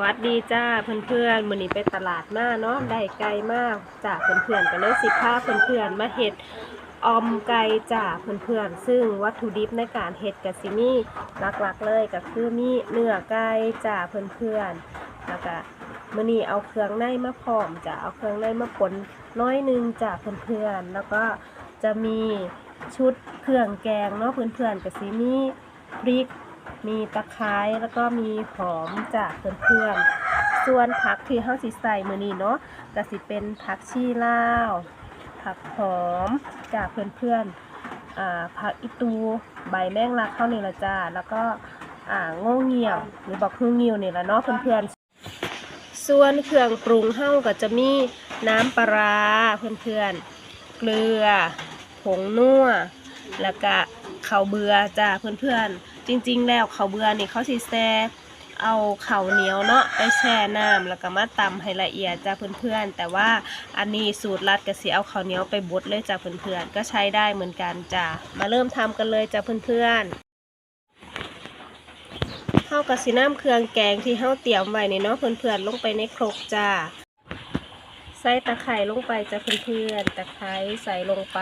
วัสดีจ้าเพื่อนๆมื้อนี้ไปตลาดมาเนาะได้ไก่มากจ้าเพื่อนๆก็เลยสิพาเพื่อนๆมาเฮ็ดออมไก่จ้าเพื่อนๆซึ่งวัตถุดิบในการเฮ็ดก็สิมีหลักๆเลยก็คือมีเนื้อไก่จ้าเพื่อนๆแล้วก็มื้อนี้เอาเครื่องในมาพร้อมจ้าเอาเครื่องในมาป่นน้อยหนึงจ้าเพื่อนๆแล้วก็จะมีชุดเครื่องแกงเนาะเพื่อนๆก็สิมีพริก มีตะไคร้แล้วก็มีหอมจากเพื่อนๆส่วนผักที่เฮาสิใส่มื้อนี้เนาะก็สิเป็นผักชีลาว ผักหอมจากเพื่อนๆอ่าผักอีตูใบแมงลักเข้านี่ละจ้าแล้วก็อ่าโง่เงี่ยวหรือบอกฮืองิ่วนี่ละเนาะเพื่อนๆส่วนเครื่องปรุงเฮาก็จะมีน้ำปลาร้าเพื่อนๆ เกลือ ผงนัว แล้วก็ข้าวเบือจ้าเพื่อนๆ จริงๆ แล้วเขาเบื่อนี่เขาสิแซ่เอาข้าวเหนียวเนาะไปแช่น้ำแล้วก็มาตำให้ละเอียดจ้าเพื่อนๆ แต่ว่าอันนี้สูตรลัดก็สิเอาข้าวเหนียวไปบดเลยจ้าเพื่อนๆ ก็ใช้ได้เหมือนกันจ้ามาเริ่มทำกันเลยจ้าเพื่อนๆเฮากับสิน้ำเครื่องแกงที่เฮาเตรียมไว้นี่เนาะเพื่อนๆลงไปในครกจ้า ใส่ตะไคร้ลงไปจ้ะเพื่อนๆตะไคร้ใส่ลงไป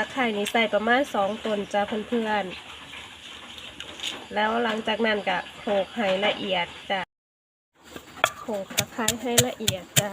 ะไคร้นี้ใส่ประมาณสองตนจ้ะเพื่อนๆ แล้วหลังจากนั้นก็โขลกให้ละเอียดจ้ะโขลกตะไคร้ให้ละเอียดจ้า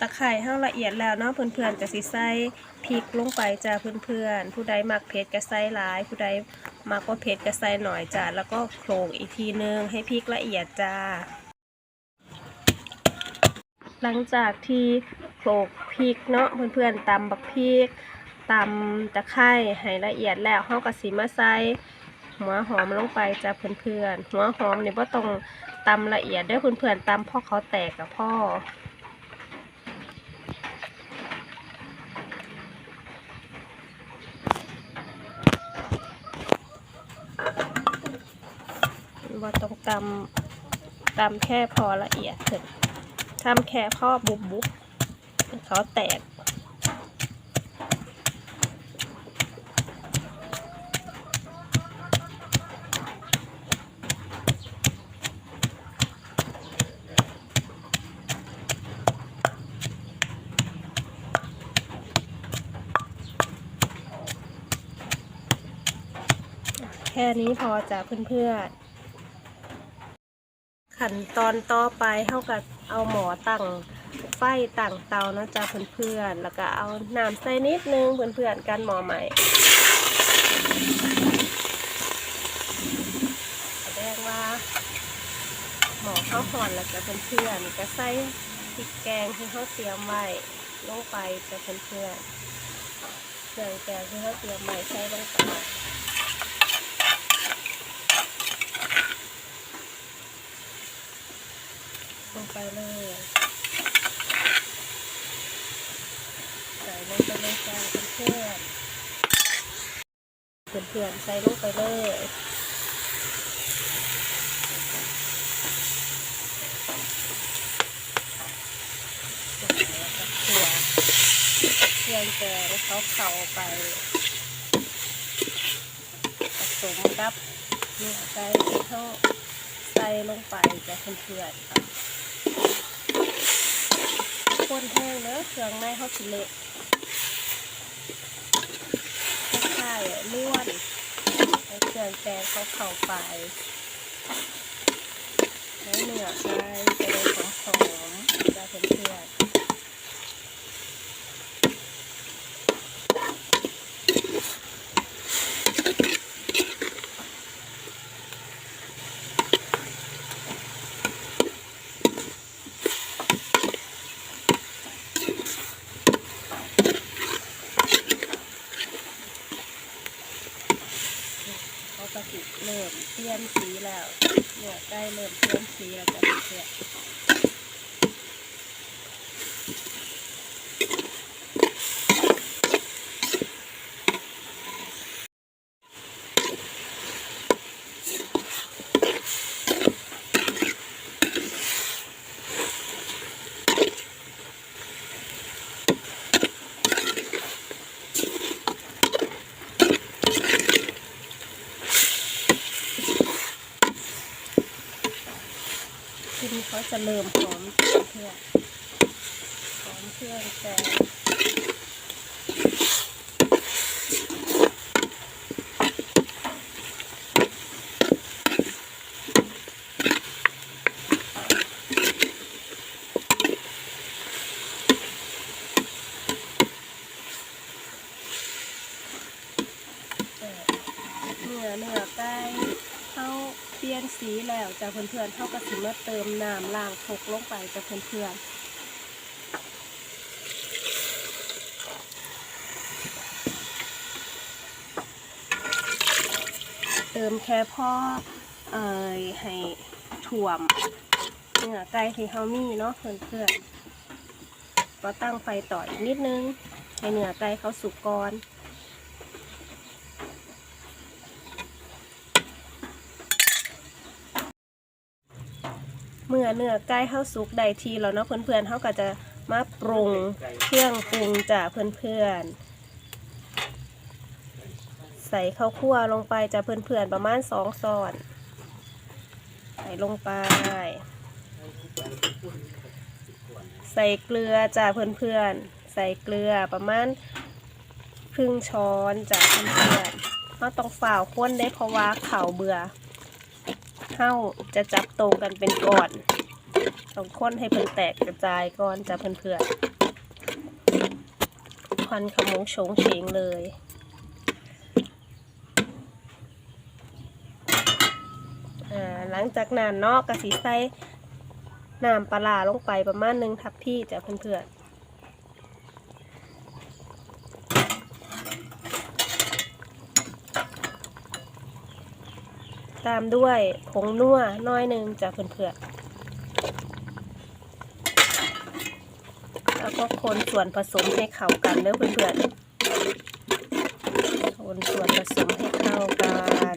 ตะไคร้เฮาละเอียดแล้วเนาะเพื่อนๆจะสิใส่พริกลงไปจ้าเพื่อนๆผู้ใดมักเผ็ดก็ใส่หลาย ผู้ใดมักว่าเผ็ดก็ใส่หน่อยจ้าแล้วก็โขลกอีกทีนึงให้พริกละเอียดจ้า หลังจากที่โขลกพริกเนาะเพื่อนๆตำบักพริกตำตะไคร้ให้ละเอียดแล้วเฮาก็สิมาใส่หัวหอมลงไปจ้าเพื่อนๆหัวหอมเนี่ยบ่ต้องตำละเอียดเด้อเพื่อนๆตำพ่อเขาแตกกับพ่อ ว่าต้องตำตำแค่พอละเอียดถึงทำแค่พ่อบุบบุบเขาแตกแค่นี้พอจ้ะเพื่อนๆ ขั้นตอนต่อไปเท่ากับเอาหมอตั้งไฟตั้งเตาเนาะจ้ะเพื่อนๆแล้วก็เอาน้ำใส่นิดนึงเพื่อนๆกันหมอใหม่แสดงว่าหมอข้าวห่อนแล้วจ้ะเพื่อนๆก็ใส่พริกแกงที่เขาเตรียมไว้ลงไปจ้ะเพื่อนๆเครื่องแกงที่เขาเตรียมไว้ใส่ลงไป ลงไปเลยใส่ลงไปเลยจ้าเพื่อน เพื่อนใส่ลงไปเลยเขี่ยเครื่องแกงเขาเข่าไปผสมกับเนื้อไก่ที่เขาใส่ลงไปจะเพื่อนๆคนแห้งเนอะเครื่องในเขาสิเละ คล้ายๆล้วนให้เครื่องแกงเขาเข้าไปแล้วเนื้อไปจะได้หอมหอมๆจะเพื่อนๆเขาก็สิเริ่มเปลี่ยนสีแล้วเนื้อไก่เริ่มเปลี่ยนสีแล้วจะเพื่อน ทีนี้ เขาจะเริ่มหอมเพื่อนหอมเครื่องแกงเออเนื้อเนื้อไก่เขาเปลี่ยน จ้ะเพื่อนๆเขาก็สิมาเติมน้ำล้างพกลงไปจ้ะเพื่อนๆเติมแค่พ่อเอ่ยให้ถ่วมเนื้อไก่ที่เขามีเนาะเพื่อนๆก็ตั้งไฟต่ออีกนิดนึง ให้เนื้อไก่เขาสุกก่อน เมื่อเนื้อไก่เข้าสุกได้ทีแล้วเนาะเพื่อนๆเขาก็จะมาปรุงเครื่องปรุงจ้ะเพื่อนๆ ใส่ข้าวคั่วลงไปจะเพื่อนๆประมาณสองซอนใส่ลงไป ใส่เกลือจ้ะเพื่อนๆ ใส่เกลือประมาณครึ่งช้อนจ้ะเพื่อนๆเราต้องฝ่าวข้นได้เพราะว่าข่าเบื่อ เข้าจะจับตรงกันเป็นก้อนต้องข้นให้เพิ่นแตกกระจายก่อนจ้ะเพื่อนๆควันขมงโฉงเฉงเลยอ่าหลังจากนั้นเนาะกะสิใส่น้ำปลาร้าลงไปประมาณหนึ่งทัพพี่จ้ะเพื่อนๆ ตามด้วยผงนัวน้อยหนึ่งจ้ะเพื่อนๆแล้วก็คนส่วนผสมให้เข้ากันเด้อเพื่อนๆคนส่วนผสมให้เข้ากัน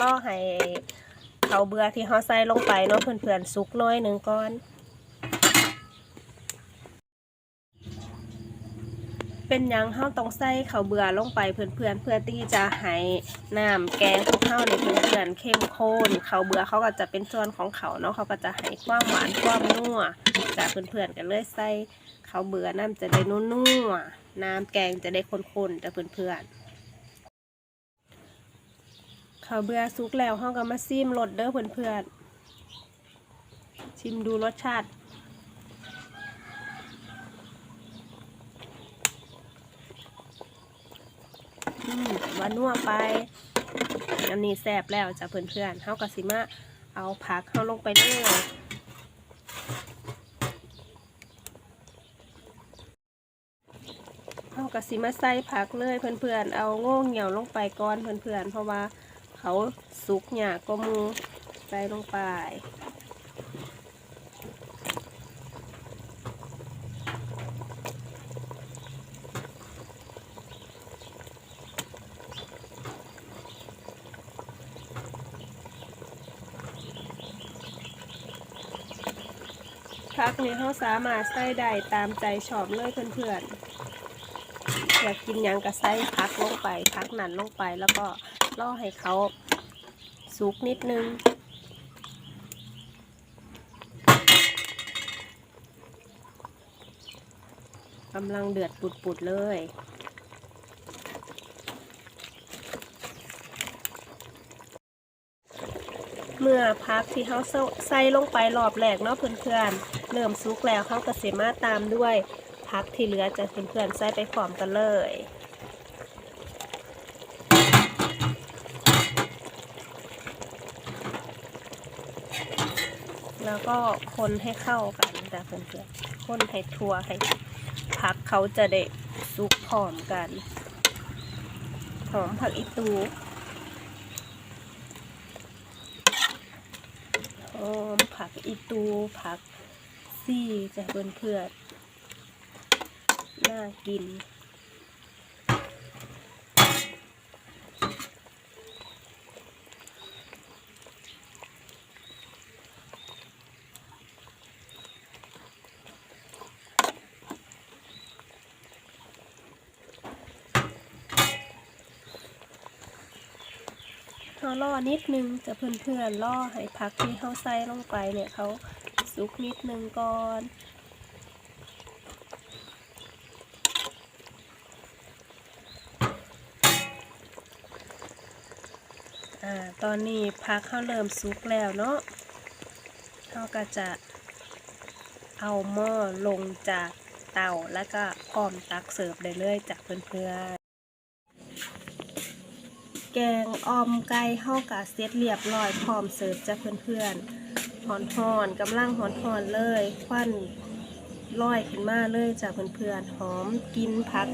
ล่อให้เขาเบื่อที่เขาใส่ลงไปเนาะเพื่อนๆสุกน้อยหนึ่งก้อน เป็นหยังเขาต้องใส่เขาวเบื่อลงไปเพื่อนๆเพื่อที่จะให้น้ำแกงของเขาในยเพื่อนเข้มข้นเขาวเบื่อเขาก็จะเป็นส่วนของเขาเนาะเขาก็จะให้ความหวานความนัวจากเพื่อนๆกันเลยใส่เขาวเบื่อน้ำจะได้นุ่วๆน้ำแกงจะได้ข้นๆจากเพื่อนๆข้าวเบื่อสุกแล้วเฮาก็มาซิมรสเด้อเพื่อนๆชิมดูรสชาติ อืมห วานนัวไป อันนี้แซ่บแล้วจ้ะเพื่อนๆเฮาก็สิมาเอาผักเฮาลงไปเลยเฮาก็สิมาใส่ผักเลยเพื่อนๆ เอาโง่เหี่ยวลงไปก่อนเพื่อนๆ เพราะว่าเขาสุกหยากก็มูใส่ลงไป พักนี้เขาสามารถใส่ได้ตามใจชอบเลยเพื่อนๆอยากกินยังก็ใส่พักลงไปพักนันลงไปแล้วก็ล่อให้เขาสุกนิดนึงกำลังเดือดปุดๆเลย เมื่อพักที่เขาใส่ลงไปรอบแรกเนาะเพื่อนๆ เริ่มซุกแล้วเขาก็เสมาตามด้วยพักที่เหลือจะเพื่อนๆใส่ไปพร้อมกันเลยแล้วก็คนให้เข้ากันจ้ะเพื่อนๆคนให้ทัวให้ผักเขาจะได้สุกพร้อมกันหอมผักอีตู หอมผักอีตูผักซี่จะเพื่อนๆน่ากิน เฮาล่อนิดนึงจะเพื่อนๆล่อให้ผักที่เฮาใส่ลงไปเนี่ยเขาสุกนิดนึงก่อนอ่าตอนนี้พักเขาเริ่มสุกแล้วเนาะเขาก็จะเอาหม้อลงจากเตาแล้วก็พร้อมตักเสิร์ฟได้เลยจากเพื่อนๆ แกงออมไก่เฮากะเสร็จเรียบร้อยพร้อมเสิร์ฟจาเพื่อนๆหอนหอนกำลังหอนหอนเลย ควันลอยขึ้นมาเลยจากเพื่อนๆหอมกินผัก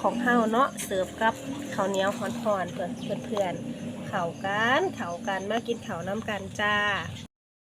ของเฮาเนาะเสิร์ฟกับข้าวเหนียวหอนหอนเพื่อนเพื่อนๆเข่ากันเข่ากันมากินเข่าน้ำกันจ้า